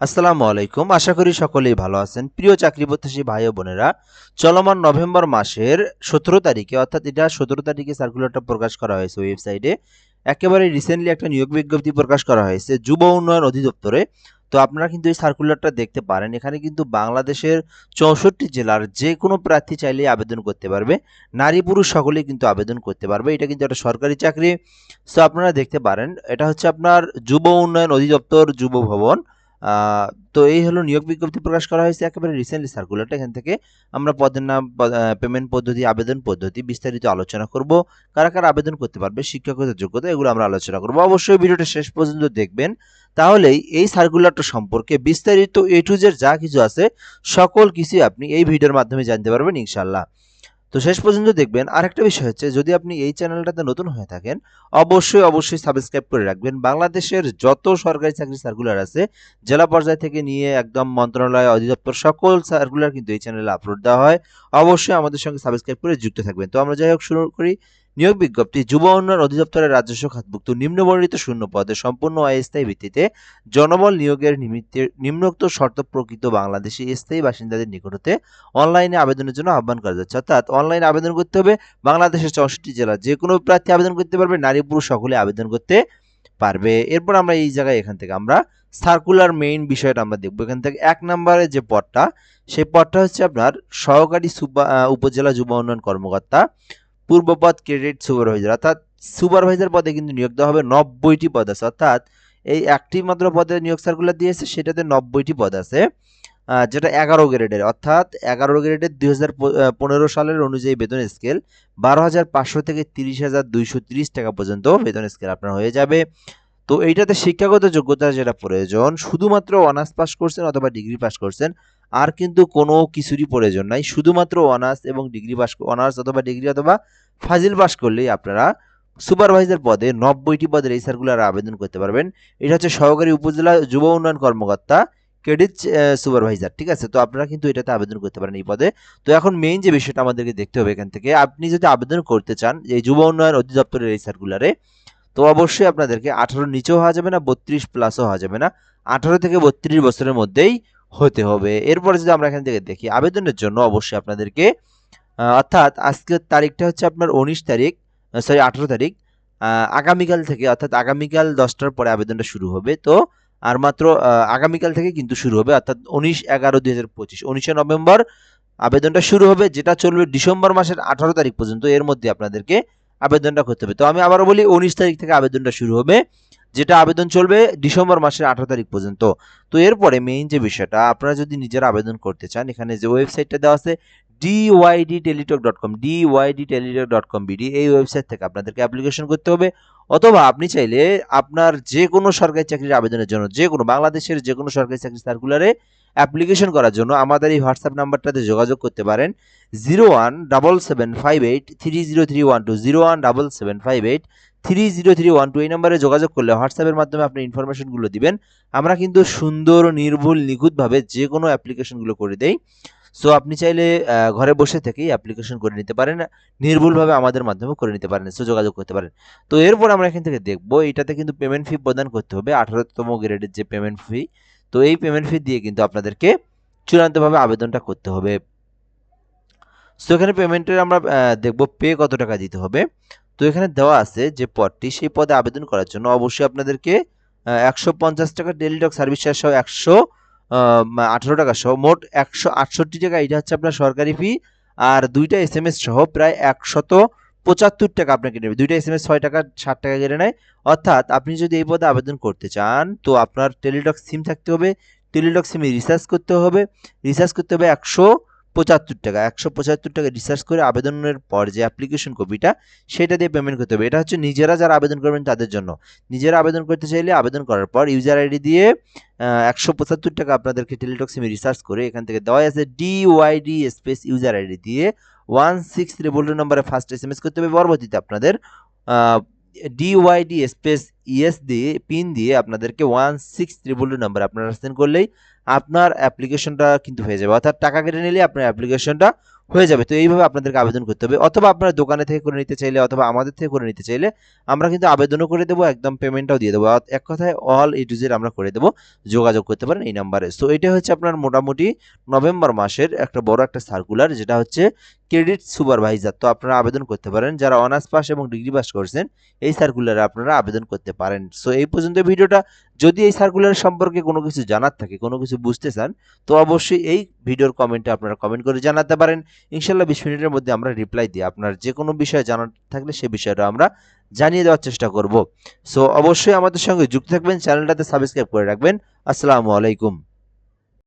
আসসালামু আলাইকুম। আশা করি সকলেই ভালো আছেন। প্রিয় চাকরি প্রত্যাশী ভাই ও বোনেরা, চলমান নভেম্বর মাসের সতেরো তারিখে, অর্থাৎ এটা সতেরো তারিখে সার্কুলারটা প্রকাশ করা হয়েছে ওয়েবসাইটে একেবারে রিসেন্টলি একটা নিয়োগ বিজ্ঞপ্তি প্রকাশ করা হয়েছে যুব উন্নয়ন অধিদপ্তরে। তো আপনারা কিন্তু এই সার্কুলারটা দেখতে পারেন। এখানে কিন্তু বাংলাদেশের চৌষট্টি জেলার যে কোনো প্রার্থী চাইলেই আবেদন করতে পারবে। নারী পুরুষ সকলেই কিন্তু আবেদন করতে পারবে। এটা কিন্তু একটা সরকারি চাকরি। সো আপনারা দেখতে পারেন, এটা হচ্ছে আপনার যুব উন্নয়ন অধিদপ্তর, যুব ভবন। তো এই হলো নিয়োগ বিজ্ঞপ্তি প্রকাশ করা হয়েছে একেবারে রিসেন্টলি সার্কুলারটা এখান থেকে আমরা পদের নাম পেমেন্ট পদ্ধতি, আবেদন পদ্ধতি বিস্তারিত আলোচনা করব। কারা কারা আবেদন করতে পারবে শিক্ষকতার যোগ্যতা, এগুলো আমরা আলোচনা করব। অবশ্যই ভিডিওটা শেষ পর্যন্ত দেখবেন। তাহলেই এই সার্কুলারটা সম্পর্কে বিস্তারিত এ টু জেড যা কিছু আছে, সকল কিছুই আপনি এই ভিডিওর মাধ্যমে জানতে পারবেন ইনশাল্লাহ তো শেষ পর্যন্ত দেখবেন আরেকটা বিষয় হচ্ছে, যদি আপনি এই চ্যানেলটাতে নতুন হয়ে থাকেন, অবশ্যই অবশ্যই সাবস্ক্রাইব করে রাখবেন। বাংলাদেশের যত সরকারি চাকরি সার্কুলার আছে, জেলা পর্যায় থেকে নিয়ে একদম মন্ত্রণালয় অধিদপ্তর সকল সার্কুলার কিন্তু এই চ্যানেলে আপলোড দেওয়া হয়। অবশ্যই আমাদের সঙ্গে সাবস্ক্রাইব করে যুক্ত থাকবেন। তো আমরা যাই হোক, শুরু করি। নিয়োগ বিজ্ঞপ্তি, যুব উন্নয়ন অধিদপ্তরের রাজস্ব খাতভুক্ত নিম্নবর্ণিত শূন্য পদে সম্পূর্ণ অস্থায়ী ভিত্তিতে জনবল নিয়োগের নিমিত্তে নিম্নোক্ত শর্ত প্রকৃত বাংলাদেশি স্থায়ী বাসিন্দাদের নিকট হতে অনলাইনে আবেদনের জন্য আহ্বান করা যাচ্ছে। অর্থাৎ অনলাইনে আবেদন করতে হবে, বাংলাদেশের চৌষট্টি জেলা যে কোনো প্রার্থী আবেদন করতে পারবে, নারী পুরুষ সকলে আবেদন করতে পারবে। এরপর আমরা এই জায়গায় এখান থেকে আমরা সার্কুলার মেইন বিষয়টা আমরা দেখব। এখান থেকে এক নম্বরে যে পদটা, সেই পদটা হচ্ছে আপনার সহকারী উপজেলা যুব উন্নয়ন কর্মকর্তা পূর্বপদ ক্রেডিট সুপারভাইজার, অর্থাৎ সুপারভাইজার পদে কিন্তু নিয়োগ দেওয়া হবে নব্বইটি পদ আছে। অর্থাৎ এই একটি মাত্র পদে নিয়োগ সার্কুলার দিয়েছে, সেটাতে নব্বইটি পদ আছে যেটা এগারো গ্রেডের। অর্থাৎ এগারো গ্রেডের দুই হাজার পনেরো সালের অনুযায়ী বেতন স্কেল বারো হাজার পাঁচশো থেকে তিরিশ হাজার দুইশো তিরিশ টাকা পর্যন্ত বেতন স্কেল আপনার হয়ে যাবে। তো এইটাতে শিক্ষাগত যোগ্যতা যেটা প্রয়োজন, শুধুমাত্র অনার্স পাস করছেন অথবা ডিগ্রি পাস করছেন আর কিন্তু কোনো কিছুরই প্রয়োজন নাই। শুধুমাত্র অনার্স এবং ডিগ্রি পাস অনার্স অথবা ডিগ্রি অথবা ফাজিল পাস করলেই আপনারা সুপারভাইজার পদে নব্বইটি পদের এই সার্কুলার আবেদন করতে পারবেন। এটা হচ্ছে সহকারী উপজেলা যুব উন্নয়ন কর্মকর্তা ক্রেডিট সুপারভাইজার ঠিক আছে? তো আপনারা কিন্তু এটাতে আবেদন করতে পারেন এই পদে। তো এখন মেইন যে বিষয়টা আমাদেরকে দেখতে হবে এখান থেকে, আপনি যদি আবেদন করতে চান এই যুব উন্নয়ন অধিদপ্তরের এই সার্কুলারে তো অবশ্যই আপনাদেরকে আঠারোর নিচেও হওয়া যাবে না, বত্রিশ প্লাসও হওয়া যাবে না। আঠারো থেকে বত্রিশ বছরের মধ্যেই হতে হবে। এরপরে যদি আমরা এখান থেকে দেখি, আবেদনের জন্য অবশ্যই আপনাদেরকে অর্থাৎ আজকের তারিখটা হচ্ছে আপনার উনিশ তারিখ সরি আঠারো তারিখ আগামীকাল থেকে, অর্থাৎ আগামীকাল দশটার পরে আবেদনটা শুরু হবে। তো আর মাত্র আগামীকাল থেকে কিন্তু শুরু হবে, অর্থাৎ উনিশ এগারো দুই হাজার পঁচিশ, উনিশে নভেম্বর আবেদনটা শুরু হবে, যেটা চলবে ডিসেম্বর মাসের আঠারো তারিখ পর্যন্ত। এর মধ্যে আপনাদেরকে আবেদনটা করতে হবে। তো আমি আবারও বলি, উনিশ তারিখ থেকে আবেদনটা শুরু হবে। যেটা আবেদন চলবে ডিসেম্বর মাসের আঠারো তারিখ পর্যন্ত। তো এরপরে মেইন যে বিষয়টা, আপনারা যদি নিজেরা আবেদন করতে চান, এখানে যে ওয়েবসাইটটা দেওয়া আছে DYD Teletalk dot com DYD Teletalk dot com BD এই ওয়েবসাইট থেকে আপনাদেরকে অ্যাপ্লিকেশন করতে হবে। অথবা আপনি চাইলে আপনার যে কোনো সরকারি চাকরির আবেদনের জন্য, যে কোনো বাংলাদেশের যে কোনো সরকারি চাকরি সার্কুলারে অ্যাপ্লিকেশন করার জন্য আমাদের এই হোয়াটসঅ্যাপ নাম্বারটাতে যোগাযোগ করতে পারেন। Zero one double seven five eight three zero three one two zero one double seven five eight three zero three one two এই নাম্বারে যোগাযোগ করলে হোয়াটসঅ্যাপের মাধ্যমে আপনি ইনফরমেশনগুলো দিবেন। আমরা কিন্তু সুন্দর, নির্ভুল, নিখুঁতভাবে যে কোনো অ্যাপ্লিকেশনগুলো করে দেই। সো আপনি চাইলে ঘরে বসে থেকেই অ্যাপ্লিকেশন করে নিতে পারেন, নির্ভুলভাবে আমাদের মাধ্যমে করে নিতে পারেন সো যোগাযোগ করতে পারেন। তো, এরপর আমরা এখান থেকে দেখব, এটাতে কিন্তু পেমেন্ট ফি প্রদান করতে হবে, আঠারোতম গ্রেডের যে পেমেন্ট ফি তো, এই পেমেন্ট ফি দিয়ে কিন্তু আপনাদেরকে চূড়ান্তভাবে আবেদনটা করতে হবে। সো এখানে পেমেন্টের আমরা দেখব পে কত টাকা দিতে হবে। তো এখানে দেওয়া আছে যে পদটি সেই পদে আবেদন করার জন্য অবশ্যই আপনাদেরকে একশো পঞ্চাশ টাকা টেলিটক সার্ভিস চার্জ সহ একশো আঠারো টাকা সহ মোট একশো আটষট্টি টাকা। এটা হচ্ছে আপনার সরকারি ফি আর দুইটা এস এম এস সহ প্রায় একশত পঁচাত্তর টাকা আপনাকে নেবে। দুইটা এস এম এস ছয় টাকা ষাট টাকা কেটে নেয়। অর্থাৎ আপনি যদি এই পদে আবেদন করতে চান, তো আপনার টেলিটক সিম থাকতে হবে। টেলিটক সিমে রিচার্জ করতে হবে। রিচার্জ করতে হবে একশো পঁচাত্তর টাকা, একশো পঁচাত্তর টাকা রিচার্জ করে আবেদনের পর যে অ্যাপ্লিকেশন কপিটা, সেটা দিয়ে পেমেন্ট করতে হবে। এটা হচ্ছে নিজেরা যারা আবেদন করবেন তাদের জন্য। নিজেরা আবেদন করতে চাইলে আবেদন করার পর ইউজার আইডি দিয়ে একশো পঁচাত্তর টাকা আপনাদেরকে টেলিটক সিমে রিচার্জ করে এখান থেকে দেওয়া আছে ডিওয়াইডি স্পেস ইউজার আইডি দিয়ে ওয়ান সিক্স টু নম্বরে ফার্স্ট এস এম এস করতে হবে। পরবর্তীতে আপনাদের ডিওয়াইডি স্পেস ইএস দিয়ে পিন দিয়ে আপনাদেরকে ওয়ান সিক্স টু নাম্বার আপনারা সেন্ড করলেই আপনার অ্যাপ্লিকেশনটা কিন্তু হয়ে যাবে। অর্থাৎ টাকা কেটে নিলে আপনার অ্যাপ্লিকেশনটা হয়ে যাবে। তো এইভাবে আপনাদেরকে আবেদন করতে হবে। অথবা আপনারা দোকানে থেকে করে নিতে চাইলে অথবা আমাদের থেকে করে নিতে চাইলে আমরা কিন্তু আবেদনও করে দেবো, একদম পেমেন্টটাও দিয়ে দেবো। এক কথায় অল এ টু আমরা করে দেবো, যোগাযোগ করতে পারেন এই নাম্বারে সো এটা হচ্ছে আপনার মোটামুটি নভেম্বর মাসের একটা বড় একটা সার্কুলার যেটা হচ্ছে ক্রেডিট সুপারভাইজার তো আপনারা আবেদন করতে পারেন। যারা অনার্স পাস এবং ডিগ্রি পাস করছেন, এই সার্কুলারে আপনারা আবেদন করতে পারেন। সো এই পর্যন্ত ভিডিওটা। যদি এই সার্কুলার সম্পর্কে কোনো কিছু জানার থাকে, কোনো কিছু বুঝতে চান, তো অবশ্যই এই ভিডিওর কমেন্টে আপনারা কমেন্ট করে জানাতে পারেন। ইনশাল্লাহ বিশ মিনিটের মধ্যে আমরা রিপ্লাই দিই আপনার যে কোনো বিষয়ে জানার থাকলে সে বিষয়টা আমরা জানিয়ে দেওয়ার চেষ্টা করব। সো অবশ্যই আমাদের সঙ্গে যুক্ত থাকবেন চ্যানেলটাতে সাবস্ক্রাইব করে রাখবেন। আসসালামু আলাইকুম।